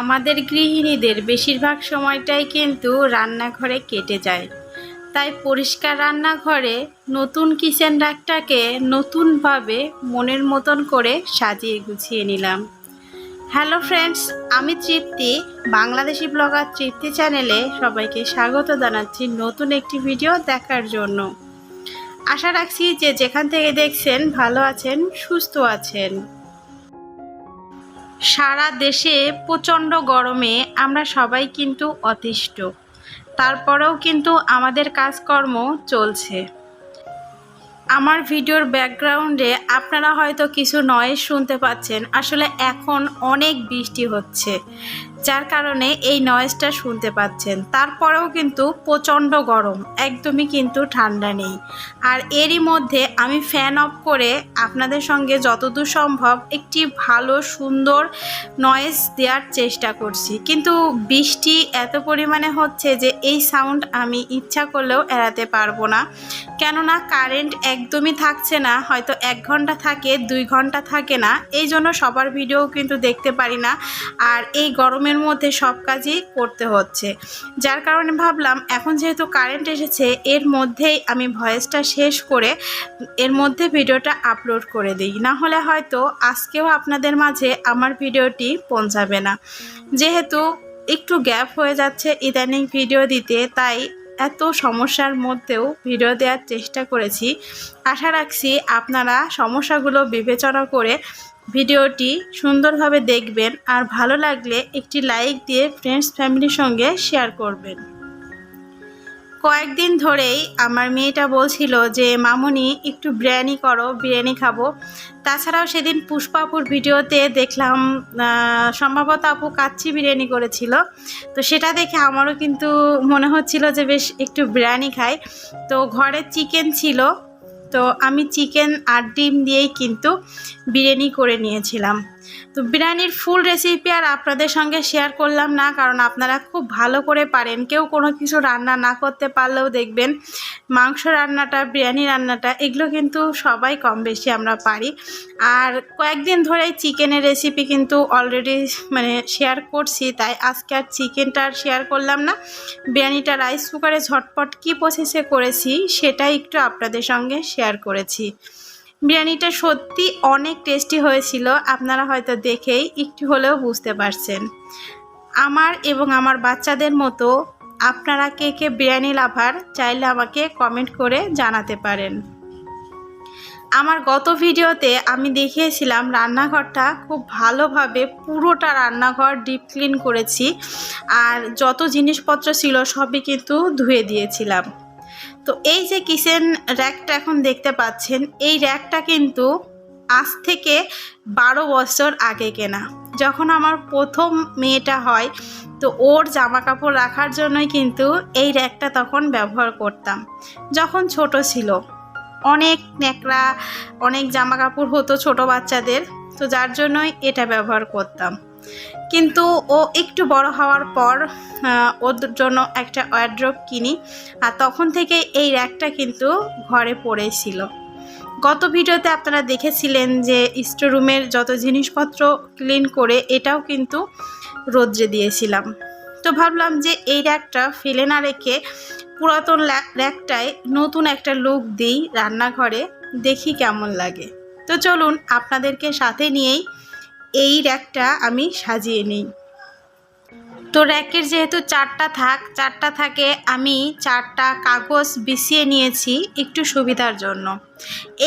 আমাদের গৃহিণীদের বেশিরভাগ সময়টাই কিন্তু রান্নাঘরে কেটে যায়। তাই পরিষ্কার রান্নাঘরে নতুন কিচেন রাকটাকে নতুনভাবে মনের মতন করে সাজিয়ে গুছিয়ে নিলাম। হ্যালো ফ্রেন্ডস, আমি তৃপ্তি, বাংলাদেশি ব্লগার তৃপ্তি চ্যানেলে সবাইকে স্বাগত জানাচ্ছি নতুন একটি ভিডিও দেখার জন্য। আশা রাখছি যে যেখান থেকে দেখছেন ভালো আছেন, সুস্থ আছেন। সারা দেশে প্রচণ্ড গরমে আমরা সবাই কিন্তু অতিষ্ঠ। তারপরেও কিন্তু আমাদের কাজকর্ম চলছে। আমার ভিডিওর ব্যাকগ্রাউন্ডে আপনারা হয়তো কিছু নয় শুনতে পাচ্ছেন। আসলে এখন অনেক বৃষ্টি হচ্ছে। যার কারণে এই নয়েজটা শুনতে পাচ্ছেন। তারপরেও কিন্তু প্রচণ্ড গরম, একদমই কিন্তু ঠান্ডা নেই। আর এরই মধ্যে আমি ফ্যান অফ করে আপনাদের সঙ্গে যতদূর সম্ভব একটি ভালো, সুন্দর নয়েজ দেওয়ার চেষ্টা করছি। কিন্তু বৃষ্টি এত পরিমাণে হচ্ছে যে এই সাউন্ড আমি ইচ্ছা করলেও এড়াতে পারব না। কেননা কারেন্ট একদমই থাকছে না, হয়তো এক ঘণ্টা থাকে, দুই ঘণ্টা থাকে না এই জন্য সবার ভিডিও কিন্তু দেখতে পারি না। আর এই গরমের মধ্যে সব কাজই করতে হচ্ছে। যার কারণে ভাবলাম, এখন যেহেতু কারেন্ট এসেছে, এর মধ্যেই আমি ভয়েসটা শেষ করে এর মধ্যে ভিডিওটা আপলোড করে দিই। না হলে হয়তো আজকেও আপনাদের মাঝে আমার ভিডিওটি পৌঁছাবে না। যেহেতু একটু গ্যাপ হয়ে যাচ্ছে ইদানিং ভিডিও দিতে, তাই এত সমস্যার মধ্যেও ভিডিও দেওয়ার চেষ্টা করেছি। আশা রাখছি আপনারা সমস্যাগুলো বিবেচনা করে ভিডিওটি সুন্দরভাবে দেখবেন আর ভালো লাগলে একটি লাইক দিয়ে ফ্রেন্ডস ফ্যামিলির সঙ্গে শেয়ার করবেন। কয়েকদিন ধরেই আমার মেয়েটা বলছিল যে, মামুনি, একটু বিরিয়ানি করো, বিরিয়ানি খাব। তাছাড়াও সেদিন পুষ্পাপুর ভিডিওতে দেখলাম সম্ভবত আপু কাচ্চি বিরিয়ানি করেছিল। তো সেটা দেখে আমারও কিন্তু মনে হচ্ছিল যে, বেশ, একটু বিরিয়ানি খাই। তো ঘরে চিকেন ছিল তো আমি চিকেন আর ডিম দিয়েই কিন্তু বিরিয়ানি করে নিয়েছিলাম। তো বিরিয়ানির ফুল রেসিপি আর আপনাদের সঙ্গে শেয়ার করলাম না, কারণ আপনারা খুব ভালো করে পারেন। কেউ কোনো কিছু রান্না না করতে পারলেও দেখবেন মাংস রান্নাটা, বিরিয়ানি রান্নাটা, এগুলো কিন্তু সবাই কম বেশি আমরা পারি। আর কয়েকদিন ধরেই চিকেনের রেসিপি কিন্তু অলরেডি মানে শেয়ার করছি, তাই আজকে আর চিকেনটা আর শেয়ার করলাম না। বিরিয়ানিটা রাইস কুকারে ঝটপট কী প্রসেসে করেছি, সেটাই একটু আপনাদের সঙ্গে শেয়ার করেছি। বিরিয়ানিটা সত্যি অনেক টেস্টি হয়েছিল, আপনারা হয়তো দেখেই একটু হলেও বুঝতে পারছেন। আমার এবং আমার বাচ্চাদের মতো আপনারা কে কে বিরিয়ানি লাভার চাইলে আমাকে কমেন্ট করে জানাতে পারেন। আমার গত ভিডিওতে আমি দেখিয়েছিলাম রান্নাঘরটা খুব ভালোভাবে পুরোটা রান্নাঘর ডিপ ক্লিন করেছি, আর যত জিনিসপত্র ছিল সবই কিন্তু ধুয়ে দিয়েছিলাম। তো এই যে কিচেন র্যাকটা এখন দেখতে পাচ্ছেন, এই র্যাকটা কিন্তু আজ থেকে বারো বছর আগে কেনা। যখন আমার প্রথম মেয়েটা হয়, তো ওর জামা কাপড় রাখার জন্যই কিন্তু এই র্যাকটা তখন ব্যবহার করতাম। যখন ছোট ছিল, অনেক ন্যাকড়া, অনেক জামা কাপড় হতো ছোট বাচ্চাদের, তো যার জন্যই এটা ব্যবহার করতাম। কিন্তু ও একটু বড় হওয়ার পর ওর জন্য একটা ওয়ার্ড্রপ কিনি। আর তখন থেকে এই র্যাকটা কিন্তু ঘরে পড়েছিল। গত ভিডিওতে আপনারা দেখেছিলেন যে স্টোরুমের যত জিনিসপত্র ক্লিন করে এটাও কিন্তু রোদ্রে দিয়েছিলাম। তো ভাবলাম যে এই র্যাকটা ফেলে না রেখে পুরাতন র্যাকটায় নতুন একটা লুক দিই রান্নাঘরে, দেখি কেমন লাগে। তো চলুন আপনাদেরকে সাথে নিয়েই এই র্যাকটা আমি সাজিয়ে নিই। তো র্যাকের যেহেতু চারটা থাক, চারটা থাকে আমি চারটা কাগজ বিছিয়ে নিয়েছি একটু সুবিধার জন্য।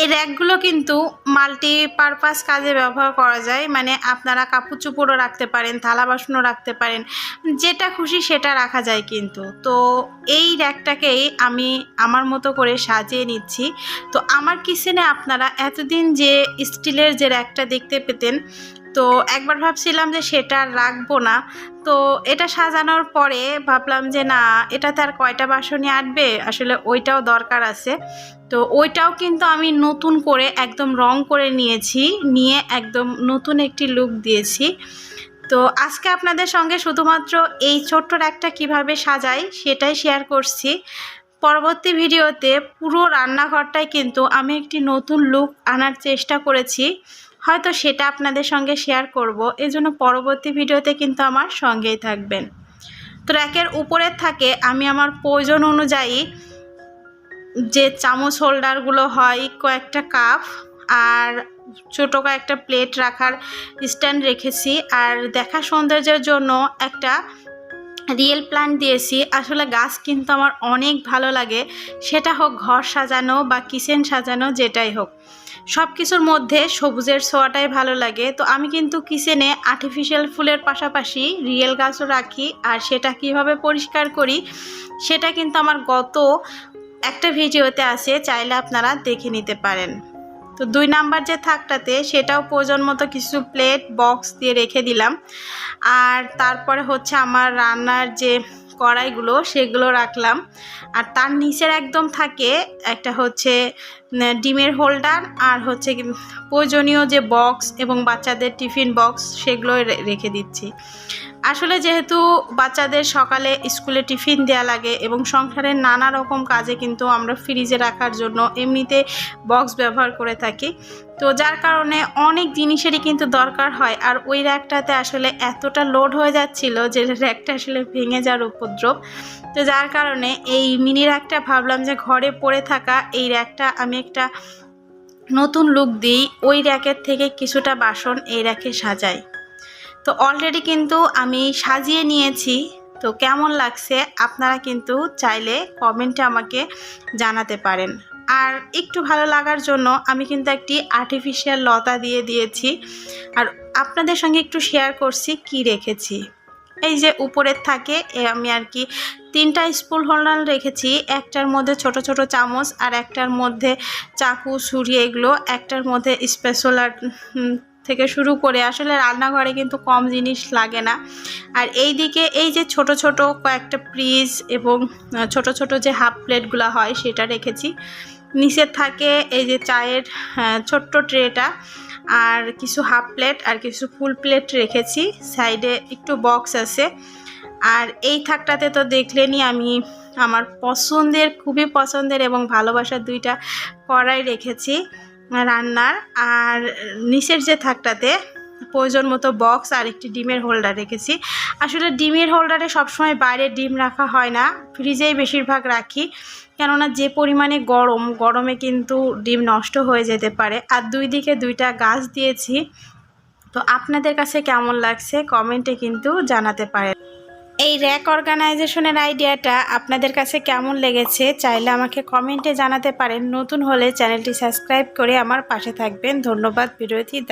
এই র্যাকগুলো কিন্তু মাল্টিপারপাস কাজে ব্যবহার করা যায় মানে আপনারা কাপড় চোপড়ও রাখতে পারেন, থালা বাসনও রাখতে পারেন, যেটা খুশি সেটা রাখা যায় কিন্তু। তো এই র্যাকটাকেই আমি আমার মতো করে সাজিয়ে নিচ্ছি। তো আমার কিচেনে আপনারা এতদিন যে স্টিলের যে র্যাকটা দেখতে পেতেন তো একবার ভাবছিলাম যে সেটা রাখব না। তো এটা সাজানোর পরে ভাবলাম যে না, এটাতে আর কয়টা বাসনই আটবে? আসলে ওইটাও দরকার আছে। তো ওইটাও কিন্তু আমি নতুন করে একদম রং করে নিয়েছি, নিয়ে একদম নতুন একটি লুক দিয়েছি। তো আজকে আপনাদের সঙ্গে শুধুমাত্র এই ছোট্ট একটা কীভাবে সাজাই সেটাই শেয়ার করছি। পরবর্তী ভিডিওতে পুরো রান্নাঘরটায় কিন্তু আমি একটি নতুন লুক আনার চেষ্টা করেছি। হয়তো সেটা আপনাদের সঙ্গে শেয়ার করব। এজন্য পরবর্তী ভিডিওতে কিন্তু আমার সঙ্গেই থাকবেন। তো র্যাকের উপরে থাকে, আমি আমার প্রয়োজন অনুযায়ী যে চামচ হোল্ডারগুলো হয়, কয়েকটা কাপ আর ছোটো কয়েকটা প্লেট রাখার স্ট্যান্ড রেখেছি। আর দেখা সৌন্দর্যের জন্য একটা রিয়েল প্ল্যান্ট দিয়েছি। আসলে গাছ কিন্তু আমার অনেক ভালো লাগে। সেটা হোক ঘর সাজানো বা কিচেন সাজানো, যেটাই হোক। সব কিছুর মধ্যে সবুজের ছোঁয়াটাই ভালো লাগে। তো আমি কিন্তু কিচেনে আর্টিফিশিয়াল ফুলের পাশাপাশি রিয়েল গাছও রাখি আর সেটা কীভাবে পরিষ্কার করি সেটা কিন্তু আমার গত একটা ভিডিওতে আছে, চাইলে আপনারা দেখে নিতে পারেন। তো দুই নাম্বার যে থাকটাতে সেটাও প্রয়োজন মতো কিছু প্লেট বক্স দিয়ে রেখে দিলাম। আর তারপরে হচ্ছে আমার রান্নার যে কড়াইগুলো সেগুলো রাখলাম। আর তার নিচের একদম থাকে একটা হচ্ছে ডিমের হোল্ডার আর হচ্ছে প্রয়োজনীয় যে বক্স এবং বাচ্চাদের টিফিন বক্স সেগুলো রেখে দিচ্ছি। আসলে যেহেতু বাচ্চাদের সকালে স্কুলে টিফিন দেওয়া লাগে এবং সংসারের নানা রকম কাজে কিন্তু আমরা ফ্রিজে রাখার জন্য এমনিতে বক্স ব্যবহার করে থাকি। তো যার কারণে অনেক জিনিসেরই কিন্তু দরকার হয়। আর ওই র্যাকটাতে আসলে এতটা লোড হয়ে যাচ্ছিল যে র্যাকটা আসলে ভেঙে যাওয়ার উপদ্রব। তো যার কারণে এই মিনি র্যাকটা ভাবলাম যে ঘরে পড়ে থাকা এই র্যাকটা আমি একটা নতুন লুক দিই। ওই র্যাকের থেকে কিছুটা বাসন এই র্যাকে সাজাই। তো অলরেডি কিন্তু আমি সাজিয়ে নিয়েছি। তো কেমন লাগছে আপনারা কিন্তু চাইলে কমেন্টে আমাকে জানাতে পারেন। আর একটু ভালো লাগার জন্য আমি কিন্তু একটি আর্টিফিশিয়াল লতা দিয়ে দিয়েছি। আর আপনাদের সঙ্গে একটু শেয়ার করছি কি রেখেছি। এই যে উপরের থাকে, এ আমি আর কি তিনটা স্পুল হোল্ডার রেখেছি। একটার মধ্যে ছোট ছোট চামচ আর একটার মধ্যে চাকু, ছুরি এগুলো, একটার মধ্যে স্পেশাল থেকে শুরু করে আসলে রান্নাঘরে কিন্তু কম জিনিস লাগে না। আর এই দিকে এই যে ছোট ছোট কয়েকটা ফ্রিজ এবং ছোট ছোট যে হাফ প্লেটগুলো হয় সেটা রেখেছি। নিচে থাকে এই যে চায়ের ছোট্ট ট্রেটা আর কিছু হাফ প্লেট আর কিছু ফুল প্লেট রেখেছি। সাইডে একটু বক্স আছে। আর এই থাকটাতে তো দেখলেনি আমি আমার পছন্দের, খুবই পছন্দের এবং ভালোবাসার দুইটা কড়াই রেখেছি। রান্নার আর নিচের যে থাকটাতে প্রয়োজন মতো বক্স আর একটি ডিমের হোল্ডার রেখেছি। আসলে ডিমের হোল্ডারে সবসময় বাইরে ডিম রাখা হয় না ফ্রিজেই বেশিরভাগ রাখি। কেননা যে পরিমাণে গরম, গরমে কিন্তু ডিম নষ্ট হয়ে যেতে পারে। আর দুই দিকে দুইটা গাছ দিয়েছি। তো আপনাদের কাছে কেমন লাগছে? কমেন্টে কিন্তু জানাতে পারেন। এই র্যাক অর্গানাইজেশনের আইডিয়াটা আপনাদের কাছে কেমন লেগেছে চাইলে আমাকে কমেন্টে জানাতে পারেন। নতুন হলে চ্যানেলটি সাবস্ক্রাইব করে আমার পাশে থাকবেন। ধন্যবাদ, বিরতি